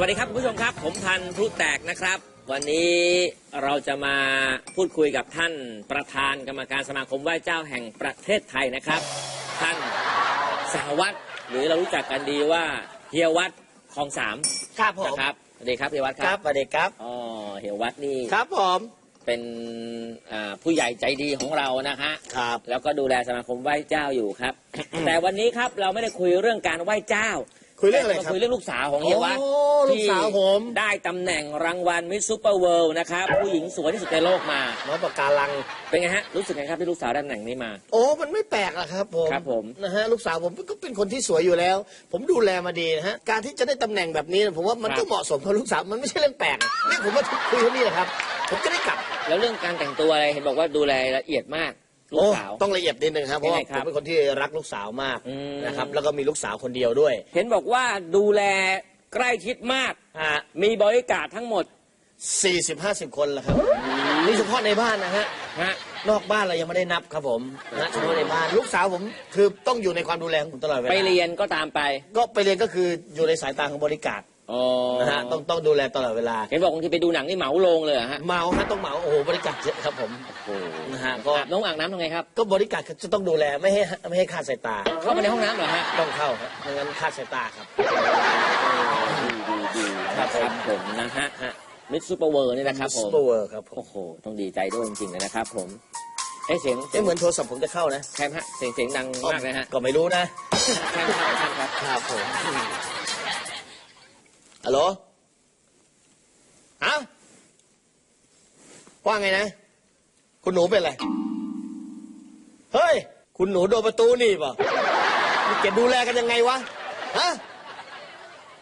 วัสดีครับคุณผู้ชมครับ ผมพันธุ์พลุแตกนะครับ วันนี้เราจะมาพูดคุยกับท่านประธานกรรมการสมาคมไหว้เจ้าแห่งประเทศไทยนะครับ ท่านสหวัตรหรือเรารู้จักกันดีว่าเฮียวัดคลองสามครับผมนะครับสวัสดีครับเฮียวัดคครัรับบสวัสดีครับอ๋อเฮียวัดนี่ครับผมเป็นอ่าผู้ใหญ่ใจดีของเรานะฮะครับ แล้วก็ดูแลสมาคมไหว้เจ้าอยู่ครับ แต่วันนี้ครับเราไม่ได้คุยเรื่องการไหว้เจ้า คุยเรื่องอะไรแต่ครับคุยเรื่องลูกสาวของเฮียวัดโอ้ลูกสาวผม ที่ได้ตำแหน่งรางวัลมิสซูเปอร์เวิลด์นะครับผู้หญิงสวยที่สุดในโลกมา น้องปากการัง เป็นไงฮะ รู้สึกไงครับที่ลูกสาวได้ตำแหน่งนี้มา โอ้ มันไม่แปลกหรอกครับผมครับผม นะฮะลูกสาวผมก็เป็นคนที่สวยอยู่แล้ว ผมดูแลมาดีนะฮะการที่จะได้ตำแหน่งแบบนี้นะผมว่ามันก็เหมาะสมกับลูกสาวมันไม่ใช่เรื่องแปลกนี่ผมมาคุยเท่านี้แหละครับ ผมจะได้กลับ แล้วเรื่องการแต่งตัวอะไรเห็นบอกว่าดูแลละเอียดมาก ลูกโอ้สาวต้องละเอียดนิดนึงครับเพราะว่ายังไงคผรับมเป็นคนที่รักลูกสาวมากอืม นะครับแล้วก็มีลูกสาวคนเดียวด้วยเห็นบอกว่าดูแลใกล้ชิดมาก ฮะมีบริการดทั้งหมดสี่สิบห้าสิบคนแหละครับนี่เฉพาะในบ้านนะฮะฮะนอกบ้านเรายังไม่ได้นับครับผมนะเฉพาะในบ้านลูกสาวผมคือต้องอยู่ในความดูแลของผมตลอดเวลาไปเรียนก็ตามไป ก็ไปเรียนก็คืออยู่ในสายตาของบริการ อ๋อนะฮะต้องต้องดูแลตลอดเวลา เห็นบอกบางทีไปดูหนังนี่เหมาโรงเลยเหรอฮะเมาฮะต้องเมาโอ้โหบริการเยอะครับผมโอ้โหนะฮะก็อาบน้องอาบน้ำทำไงครับ ก็บริการจะต้องดูแลไม่ให้ไม่ให้ขาดสายตา เข้ามาในห้องน้ำเหรอฮะต้องเข้าครับไม่งั้นขาดสายตาครับ ดีดีดีนะครับผมนะฮะฮะมิสซูเปอร์เวิร์นี่นะครับผมตัวครับผมโอ้โห ต้องดีใจด้วยจริงๆเลยนะครับผมเอ้ยเสียงเสียไม่งเหมือนโทรศัพท์ผมจะเข้านะแคมฮะเสียงเสียงดังมากเลยฮะก็ไม่รู้นะ แคมครับแคมครับ ครับผม ฮัลโหลอะว่าไงนะ คุณหนูเป็นอะไร เฮ้ย คุณหนูโดนประตูนี่ป่ะนี่แกดูแลกันยังไงวะ ฮะ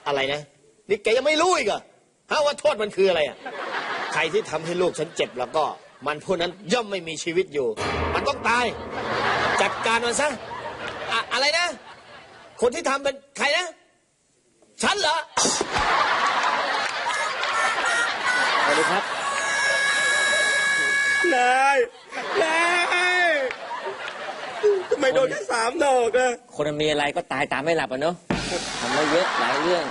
อะไรนะ นี่แกยังไม่รู้อีกเหรอฮะว่าโทษมันคืออะไรอะ ใครที่ทำให้ลูกฉันเจ็บแล้วก็ มันผู้นั้นย่อมไม่มีชีวิตอยู่ มันต้องตาย จัดการมันซะอะอะไรนะ คนที่ทำเป็นใครนะ ฉันเหรอ สวัส ดีครับนายนายทำไมโดนแค่สามดอกอะ คนมันมีอะไรก็ตายตามไม่หลับอะเนอะทำมาเยอะหลายเรื่อง